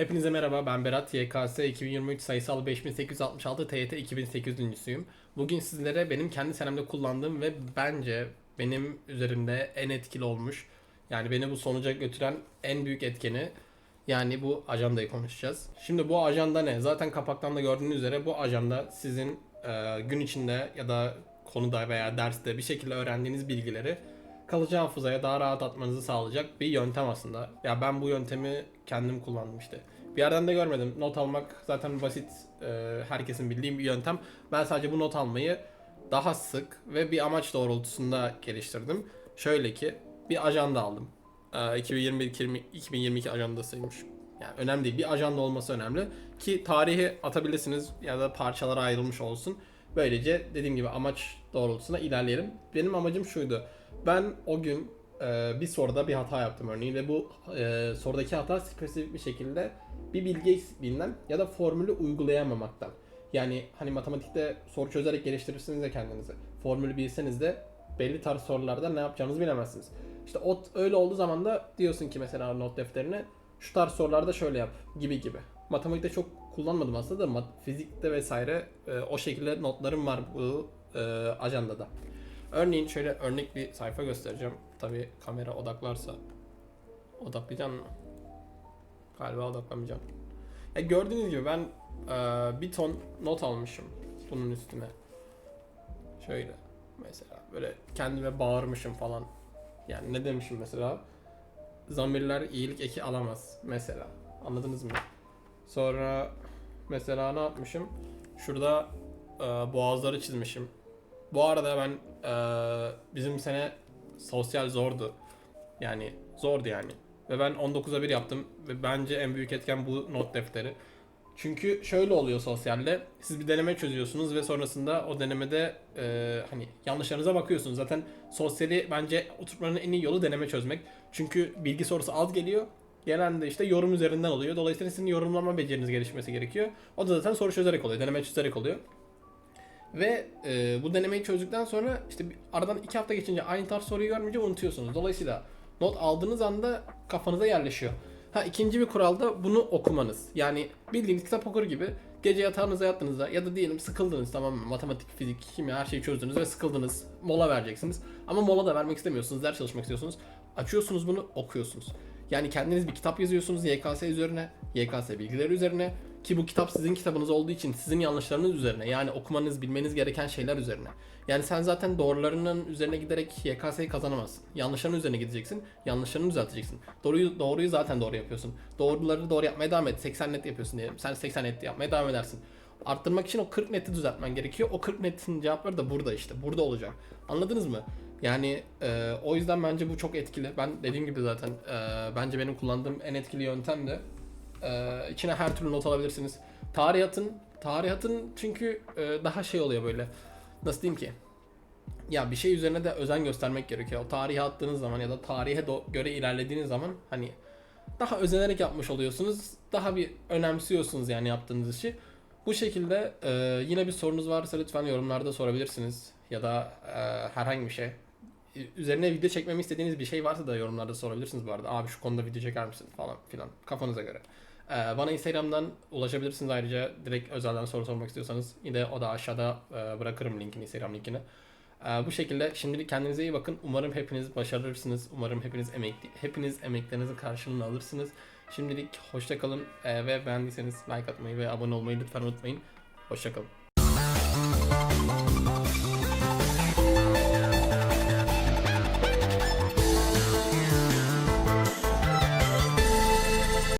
Hepinize merhaba ben Berat YKS 2023 sayısal 5866 TYT 2800'üncüsüyüm. Bugün sizlere benim kendi senemde kullandığım ve bence benim üzerimde en etkili olmuş yani beni bu sonuca götüren en büyük etkeni yani bu ajandayı konuşacağız. Şimdi bu ajanda ne? Zaten kapaktan da gördüğünüz üzere bu ajanda sizin e, gün içinde ya da konuda veya derste bir şekilde öğrendiğiniz bilgileri kalıcı hafızaya daha rahat atmanızı sağlayacak bir yöntem aslında. Ya ben bu yöntemi kendim kullandım işte. Bir yerden de görmedim. Not almak zaten basit, e, herkesin bildiği bir yöntem. Ben sadece bu not almayı daha sık ve bir amaç doğrultusunda geliştirdim. Şöyle ki bir ajanda aldım. E, 2021 2022 ajandasıymış. Yani önemli değil. Bir ajanda olması önemli ki tarihi atabilirsiniz ya da parçalara ayrılmış olsun. Böylece dediğim gibi amaç doğrultusunda ilerleyelim. Benim amacım şuydu. Ben o gün e, bir soruda bir hata yaptım örneğin ve bu e, sorudaki hata spesifik bir şekilde bir bilgi eksikliğinden ya da formülü uygulayamamaktan. Yani hani matematikte soru çözerek geliştirirsiniz de kendinizi. Formülü bilseniz de belli tarz sorularda ne yapacağınızı bilemezsiniz. İşte o öyle olduğu zaman da diyorsun ki mesela not defterine şu tarz sorularda şöyle yap gibi gibi. Matematikte çok kullanmadım aslında da fizikte vesaire e, o şekilde notlarım var bu e, ajandada. Örneğin şöyle örnek bir sayfa göstereceğim. Tabi kamera odaklarsa. Odaklayacak mı? Galiba odaklamayacağım. Ya gördüğünüz gibi ben e, bir ton not almışım bunun üstüne. Şöyle mesela böyle kendime bağırmışım falan. Yani ne demişim mesela? Zamirler iyilik eki alamaz mesela. Anladınız mı? Sonra mesela ne yapmışım? Şurada e, boğazları çizmişim. Bu arada ben e, bizim sene sosyal zordu. Yani zordu yani. Ve ben 19'a 1 yaptım ve bence en büyük etken bu not defteri. Çünkü şöyle oluyor sosyalde. Siz bir deneme çözüyorsunuz ve sonrasında o denemede e, hani yanlışlarınıza bakıyorsunuz. Zaten sosyali bence oturtmanın en iyi yolu deneme çözmek. Çünkü bilgi sorusu az geliyor. Gelen de işte yorum üzerinden oluyor. Dolayısıyla sizin yorumlama beceriniz gelişmesi gerekiyor. O da zaten soru çözerek oluyor. Deneme çözerek oluyor. Ve e, bu denemeyi çözdükten sonra işte aradan iki hafta geçince aynı tarz soruyu görmeyince unutuyorsunuz. Dolayısıyla not aldığınız anda kafanıza yerleşiyor. Ha ikinci bir kural da bunu okumanız. Yani bildiğiniz kitap okur gibi gece yatağınıza yattığınızda ya da diyelim sıkıldınız tamam mı? Matematik, fizik, kimya her şeyi çözdünüz ve sıkıldınız. Mola vereceksiniz. Ama mola da vermek istemiyorsunuz. Ders çalışmak istiyorsunuz. Açıyorsunuz bunu okuyorsunuz. Yani kendiniz bir kitap yazıyorsunuz YKS üzerine, YKS bilgileri üzerine ki bu kitap sizin kitabınız olduğu için sizin yanlışlarınız üzerine yani okumanız, bilmeniz gereken şeyler üzerine. Yani sen zaten doğrularının üzerine giderek YKS'yi kazanamazsın. Yanlışların üzerine gideceksin, yanlışlarını düzelteceksin. Doğruyu doğruyu zaten doğru yapıyorsun. Doğruları doğru yapmaya devam et. 80 net yapıyorsun diyelim. Sen 80 net yapmaya devam edersin. Arttırmak için o 40 neti düzeltmen gerekiyor. O 40 netin cevapları da burada işte. Burada olacak. Anladınız mı? Yani e, o yüzden bence bu çok etkili. Ben dediğim gibi zaten e, bence benim kullandığım en etkili yöntem de e, içine her türlü not alabilirsiniz. Tarihatın, tarihatın çünkü e, daha şey oluyor böyle. Nasıl diyeyim ki? Ya bir şey üzerine de özen göstermek gerekiyor. O tarihe attığınız zaman ya da tarihe göre ilerlediğiniz zaman hani daha özenerek yapmış oluyorsunuz. Daha bir önemsiyorsunuz yani yaptığınız işi. Bu şekilde e, yine bir sorunuz varsa lütfen yorumlarda sorabilirsiniz. Ya da e, herhangi bir şey. Üzerine video çekmemi istediğiniz bir şey varsa da yorumlarda sorabilirsiniz bu arada. Abi şu konuda video çeker misin falan filan kafanıza göre. E, bana Instagram'dan ulaşabilirsiniz ayrıca direkt özelden soru sormak istiyorsanız. Yine o da aşağıda e, bırakırım linkini Instagram linkini. E, bu şekilde şimdilik kendinize iyi bakın. Umarım hepiniz başarırsınız. Umarım hepiniz emek hepiniz emeklerinizin karşılığını alırsınız. Şimdilik hoşça kalın e, ve beğendiyseniz like atmayı ve abone olmayı lütfen unutmayın. Hoşça kalın.